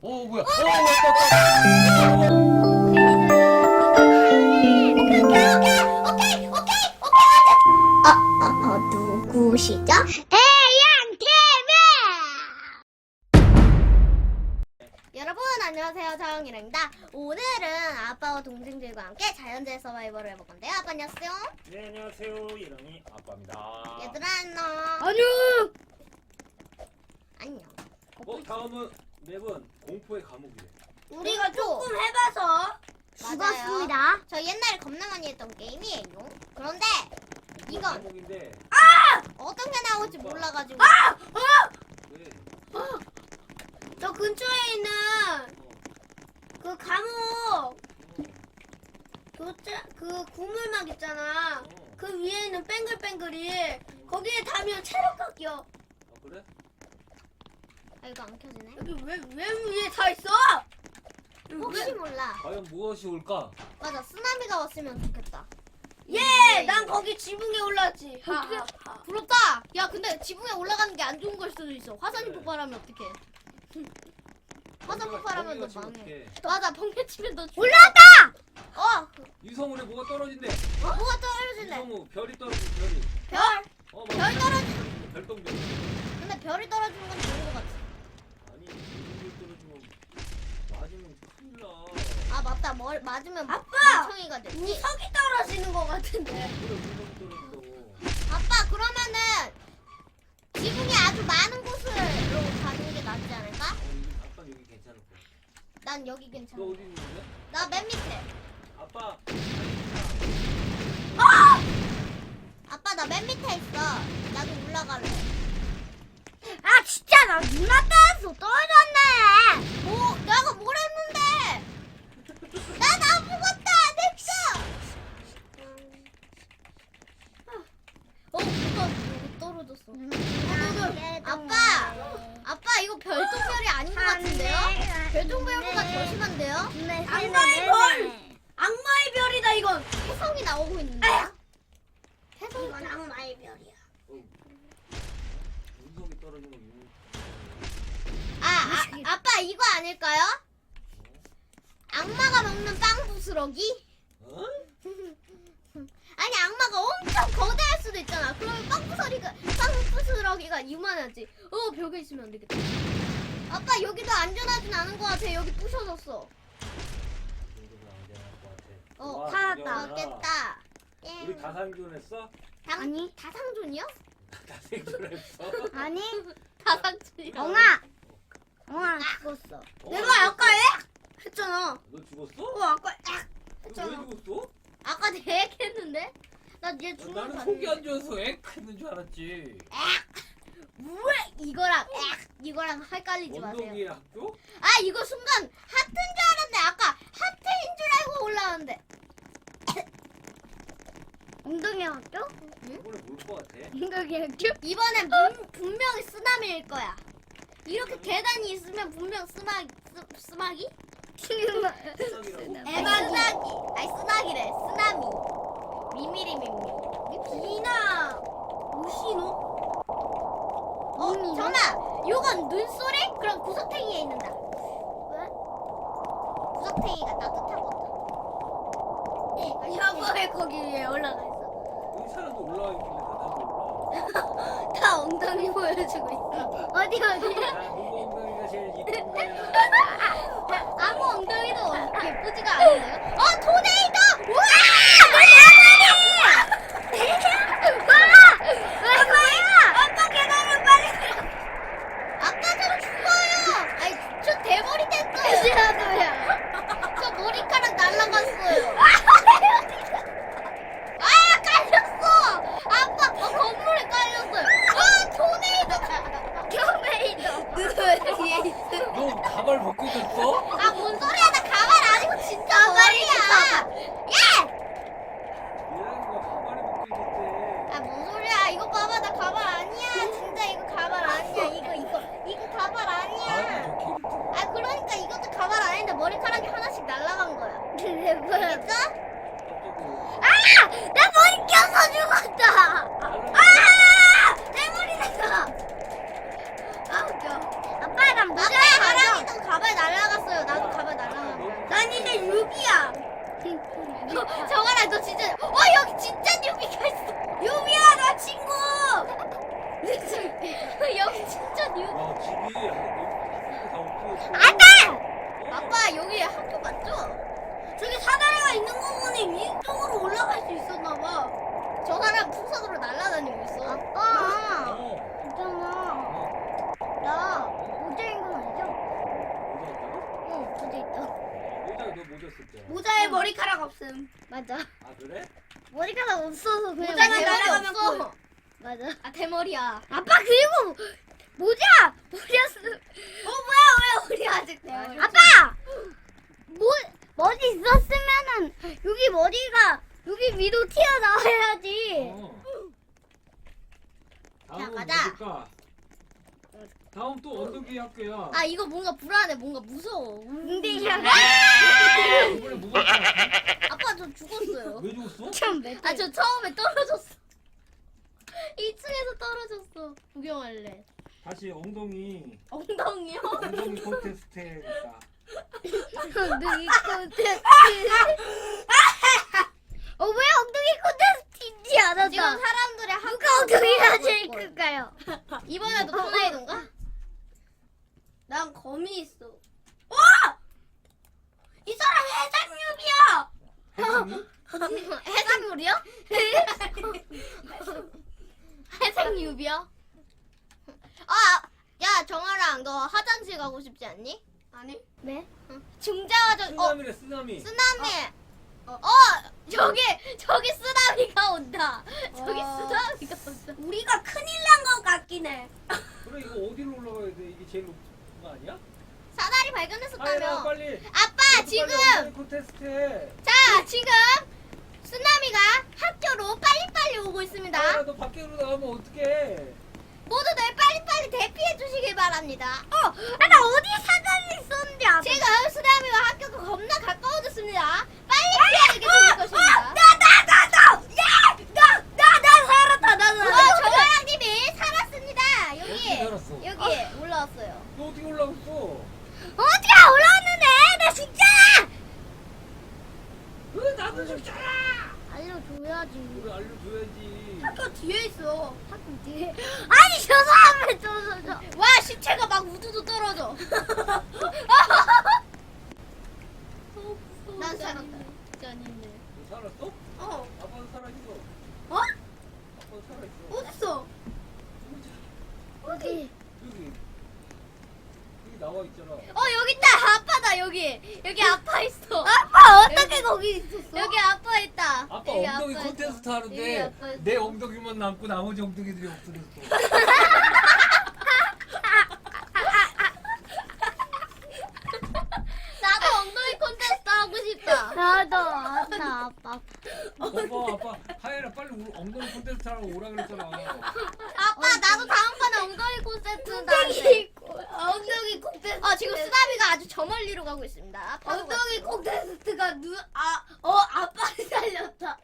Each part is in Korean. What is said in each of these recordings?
오 뭐야? 오 왔다 왔다. 어, 어, 어, 누구시죠? 여러분 안녕하세요 정이랑입니다 오늘은 아빠와 동생들과 함께 자연재해 서바이벌을 해볼 건데요 아빠 안녕하세요 네 안녕하세요 이랑이 아빠입니다. 얘들아 안녕 아니요. 안녕 어 다음은 맵은 공포의 감옥이래. 우리가 조금 해봐서 죽었습니다 저 옛날에 겁나 많이 했던 게임이에요 그런데 이건 감옥인데 어떤 게 나올지 몰라가지고 왜? 저 근처에 있는 그 감옥 그, 짜- 그 구물막 있잖아. 어. 그 위에 있는 뱅글뱅글이 거기에 닿으면 체력 깎여. 아 그래? 아 이거 안 켜지네 여기 왜, 왜 위에 다 있어? 혹시 몰라 과연 무엇이 올까? 맞아 쓰나미가 왔으면 좋겠다 예! 난 거기 지붕에 올랐지. 어떻게- 하하하. 부럽다. 야, 근데 지붕에 올라가는 게 안 좋은 걸 수도 있어. 화산이 그래. 폭발하면 어떡해? 화산 폭발하면 너 망해? 맞아, 번개 치면 너 죽어. 어 이성훈에 뭐가 떨어진대? 뭐가 떨어질래 이성우 별이 떨어진 별이. 별? 어 별 맞아. 떨어지 별똥별. 근데 별이 떨어지는 건 좋은 거 같지 아니 별이 떨어지면 맞으면 큰일 나. 아 맞다 뭘 맞으면 아빠! 멍청이가 되지 우석이 떨어지는 것 같은데. 그래 물건이 떨어진다고. 아빠 그러면은 지붕이 아주 많은 곳으로 가는 게 낫지 않을까? 어 여기 아빠 여기 괜찮을 거야. 난 여기 너 괜찮아. 어디 있는데? 나 맨 밑에. 아빠. 아빠 나 맨 밑에 있어. 나도 올라갈래. 아, 진짜 나 누나 따라서 떨어졌네. 뭐 내가 뭘 했는데? 난 아무것도 안 했어. 어, 누가 여기 떨어졌어. 아빠 아빠 별똥별보다 더 심한데요? 악마의 별! 악마의 별이다, 이건. 혜성이 나오고 있는데요? 혜성이 이건 악마의 별이야. 운석이 떨어지는 거 이거. 아, 아 아빠 이거 아닐까요? 악마가 먹는 빵 부스러기? 어? 아니 악마가 엄청 거대할 수도 이만하지. 어 벽에 있으면 안 되겠다. 아빠 여기도 안전하진 않은 것 같아. 여기 부셔졌어. 어, 와, 살았다. 정연아. 맞겠다. 우리 다 생존했어? 당, 아니. 다상존이요? 다 생존했어? 아니, 다상추야. 엉아. 엉아 죽었어. 어, 내가 아까 애 했잖아. 너 죽었어? 어, 아까 애. 너왜 죽었어? 아까 내가 했는데? 나얘 어, 죽는 나는 거 속이 같은데. 안 좋아서 액 했는 줄 알았지. 왜 이거랑 악, 이거랑 헷갈리지 마세요. 원동이 학교? 아 이거 순간 하트인 줄 알았는데 아까 하트인 줄 알고 올라왔는데 엉덩이 학교? 이번에 뭘것 같아? 엉덩이 학교? 이번엔 분, 분명히 쓰나미일 거야. 이렇게 계단이 있으면 분명 쓰마 쓰, 쓰마기? 수상이라고? 에바나기 아니 쓰나기래 쓰나미 미미리 미미 비나 무시노? 어 잠깐만 요건 눈소리? 그럼 구석탱이에 있는다 왜? 구석탱이가 따뜻하거든 야구에 거기 위에 올라가 있어. 여기 사람도 올라와 있길래 나도 올라와. 다 엉덩이 보여주고 있어. 어디 어디? 야, 누구 엉덩이가 제일 이쁜 거야? 아무 엉덩이도 예쁘지가 않은데요? 어 토네이도! 우와! 아빠 계단을 빨리 아까 좀 죽어요! 아니 저 대머리 됐어요 시라도야. 저 머리카락 날라갔어요 아 깔렸어! 아빠 어, 건물에 깔렸어요 아 토네이도! 교메이도 누구 뒤에 있어? 벗고 있었어? 아 뭔 소리야 나 가발 아니고 진짜 머리야 예! 얘랑이가 가발이 벗고 있었대. 아 뭔 소리야 이거 봐봐 나 가발 아니야 진짜 이거 가발 아니야 이거 이거 이거 가발 아니, 아니야 저 캐릭터. 아 그러니까 이것도 가발 아닌데 머리카락이 하나씩 날라간 거야 근데 뭐야? 알겠어? 깜짝이야. 나 머리 껴서 죽었다. 나는 아! 내 머리 났어. 아 웃겨. 아빠 난 아까 하랑이도 가발 날라 아빠 여기 학교 맞죠? 저기 사다리가 있는 거 보니 위쪽으로 올라갈 수 있었나 봐. 저 사람 풍선으로 날아다니고 있어. 아빠, 어. 있잖아. 어. 나 모자인 건 아니죠? 모자 응, 있다. 없다고? 모자 너 모자 쓸 때. 모자에 머리카락 없음. 맞아. 아 그래? 머리카락 없어서 그냥 모자만 날아가면 없어. 맞아. 아 대머리야. 아빠 그리고 모자 모자 쓰. 어 뭐야 왜 우리 아직 대머리? 아빠! 뭐 머리 있었으면은 여기 머리가 여기 위로 튀어나와야지. 어. 자, 다음은 가자. 뭘까? 다음 또 언덕이 학교야. 아 이거 뭔가 불안해. 뭔가 무서워. 근데 이번에 뭐가 있지? 아빠 저 죽었어요. 왜 죽었어? 아저 처음에 떨어졌어. 2층에서 떨어졌어. 구경할래. 다시 엉덩이 엉덩이요? 엉덩이 콘테스트 해니까. 엉덩이 콘테스트. 어 왜 엉덩이 콘테스트인지 알았다. 지금 사람들의 학교 누가 엉덩이가 제일. 클까요? 이번에도 토네이도인가? 난 검이 있어. 와! 이 사람 해장육이야. 해상유리요? 해상유비요? 아, 야 정아랑 너 화장실 가고 싶지 않니? 아니? 네. 중자화장. 어, 쓰나미래 쓰나미. 쓰나미. 어. 어, 저기 저기 쓰나미가 온다. 저기 어. 쓰나미가 온다. 우리가 큰일 난 것 같긴 해. 그래 이거 어디로 올라가야 돼? 이게 제일 높은 거 아니야? 사다리 하연아 발견했었다며. 빨리. 아빠 지금 빨리 해. 자 지금 쓰나미가 학교로 빨리빨리 오고 있습니다. 하연아 너 밖으로 나가면 어떡해? 모두들 빨리빨리 대피해 주시길 바랍니다. 어, 아, 나 어디 사다리 있었는지. 지금 쓰나미와 학교가 겁나 가까워졌습니다. 빨리 피하는 게 좋을 것입니다. 나, 나, 나, 나! 예! 나, 나, 나 살았다, 나 어. 정아랑님이 살았습니다. 어떻게 여기 살았어? 여기 올라왔어요. 너 어떻게 올라갔어? 어떻게 올라왔는데? 나 진짜! 왜 나도 죽잖아. 알려줘야지. 그래 알려줘야지. 학교 뒤에 있어. 학교 뒤에. 아니, 저 사람을 쫓아서. 와 시체가 막 우두두 떨어져. 난 살았다. 너 살았어? 어, 아빠는 살아있어. 어? 아빠는 살아있어. 어딨어? 어디? 여기 여기 나와 있잖아. 어 여기 있다. 아빠다 여기. 여기 아빠 있어. 아빠, 어떻게 거기 있었어? 여기 아빠 있다. 아빠 여기 엉덩이 아빠 콘테스트. 여기 하는데 아빠 있어. 내 엉덩이만 남고 나머지 엉덩이들이 없어졌어. 나도 엉덩이 콘테스트 하고 싶다. 나도, 아빠, 아빠. 봐봐 아빠 하연아 빨리 우- 엉덩이 콘테스트 하라고 오라 그랬잖아. 아빠 나도 다음번에 엉덩이 콘테스트 나한테. 엉덩이. 어 지금 쓰나미가 아주 저 멀리로 가고 있습니다. 엉덩이 콘테스트가 누, 아, 어, 아빠를 살렸다.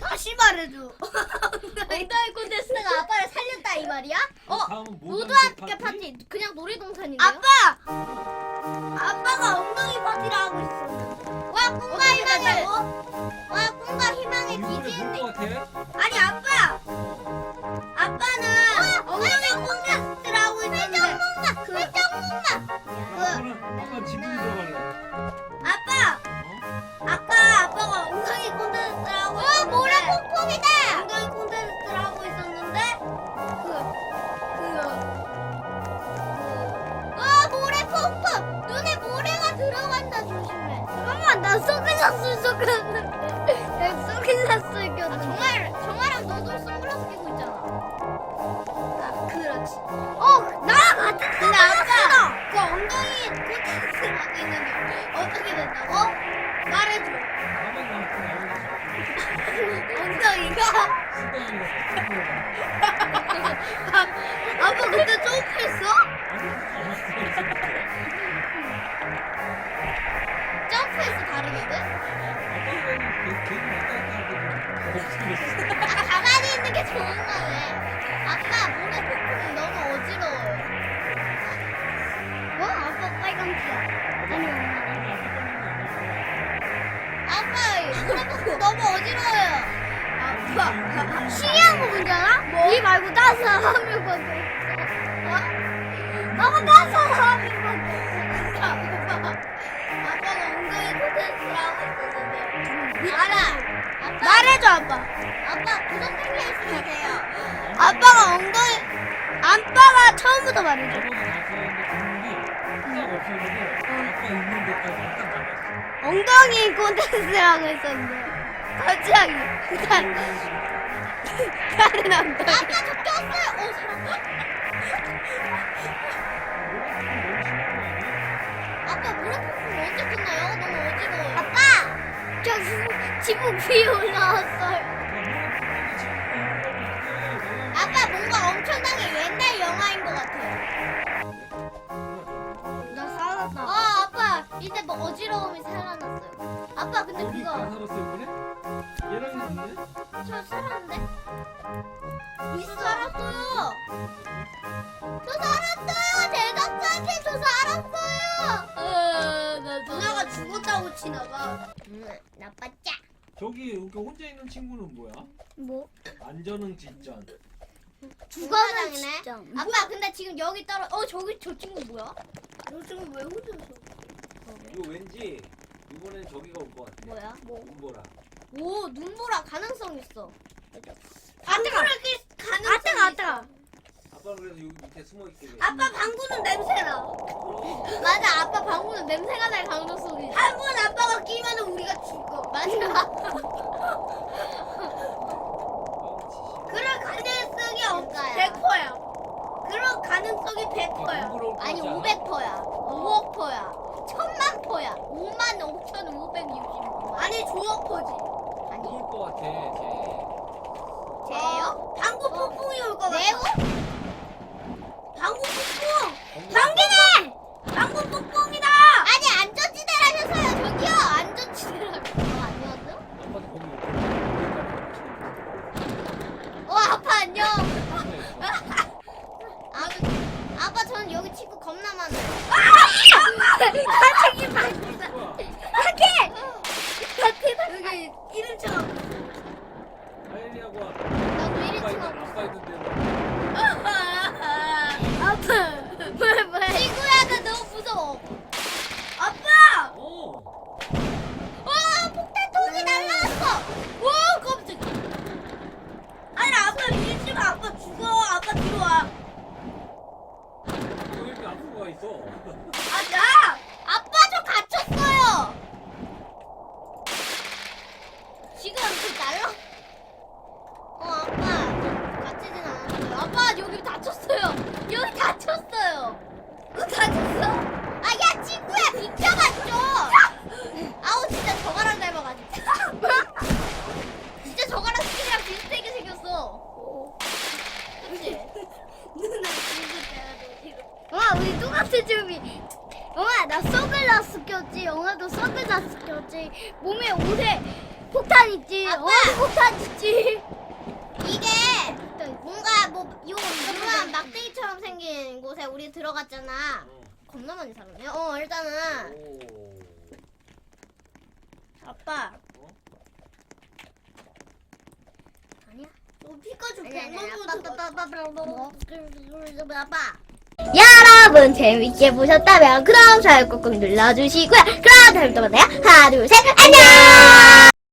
다시 말해줘. 엉덩이 콘테스트가 아빠를 살렸다 이 말이야? 어 다음은 모두 모두 함께 파티 그냥 놀이동산인데요? 아빠! 아빠가 엉덩이 파티를 하고 있어. 와 꿈과 어떻게 된다고? 와 꿈과 희망의 이번에 기지인데 같아? 나 선글라스 꼈는데. 내 선글라스 아 꼈는데. 정말 정말랑 너도 선글라스 끼고 있잖아 아, 그렇지. 어, 나랑 같은 근데 아빠, 그 엉덩이 하고 있는데 어떻게 된다고? 말해줘. 엉덩이가? 아빠 그때 점프했어? 아, 어지러워요. 아파. 신기한 거 뭔지 알아? 뭐? 이 말고 다른 사람을 봤어. 뭐 어? 나고 다른 사람을 봤어. 뭐 아, 아빠가 엉덩이 포텐스를 하고 있었는데. 알아. 아빠, 말해줘 아빠. 아빠 구석탱이에 있으면 돼요. 아빠가 엉덩이. 아빠가 처음부터 말해줘. 어. 엉덩이 콘텐츠 하고 있었는데. 갑자기 다른 다른. 아빠 저 꼈어요. 어 살았다. 아빠 모래폭풍 언제 끝나요? 너무 어지러워요. 아빠 저 수- 지붕 위에 올라왔어요. 이제 뭐 어지러움이 살아났어요. 아빠 근데 다 그거 살았어요 이번에? 얘랑 있는데? 저 살았는데? 있어 살았어요. 저 살았어요. 대답자한테 저 살았어요. 누나가 죽었다고 치나봐. 음, 나빠짜. 저기 여기 혼자 있는 친구는 뭐야? 뭐? 안전응 직전. 주거장이네. 진짜. 아빠 근데 지금 여기 떨어. 어 저기 저 친구 뭐야? 너 지금 왜 혼자 있어? 이거 왠지 이번엔 저기가 올 것 같아. 뭐야? 뭐? 눈보라. 오 눈보라 가능성 있어. 아 뜨거. 아 뜨거 아 뜨거. 아빠는 그래서 여기 밑에 숨어 있게 돼. 아빠 방구는 냄새나. 맞아 아빠 방구는 냄새가 날 가능성이 있어. 한번 아빠가 끼면 우리가 죽어. 맞아. 그럴 가능성이 없. 진짜야. 100%야. 그럴 가능성이 100%야. 눈보라 아니 올 500%야. 5억 퍼야. 천만 퍼야. 5만 5천 560만. 아니 조어퍼지. 아니 올것 같아. 쟤예요? 방구 폭풍이 올 것 같아. 네오? 방구 폭풍. 쟤. 방귀네. 같은 준비. 영아 나 선글라스 꼈지. 영아도 선글라스 꼈지. 몸에 옷에 폭탄 있지. 아빠! 영아도 폭탄 있지. 이게 뭔가 뭐 요, 유명한 막대기처럼 생긴 곳에 우리 들어갔잖아 겁나 많이 살았네 어 일단은 오. 아빠 아니야. 너 피카츄. 백만 뭐? 아빠 여러분 재밌게 보셨다면 그럼 좋아요 꾹꾹 눌러주시고요. 그럼 다음에 또 만나요. 하나 둘 셋 안녕.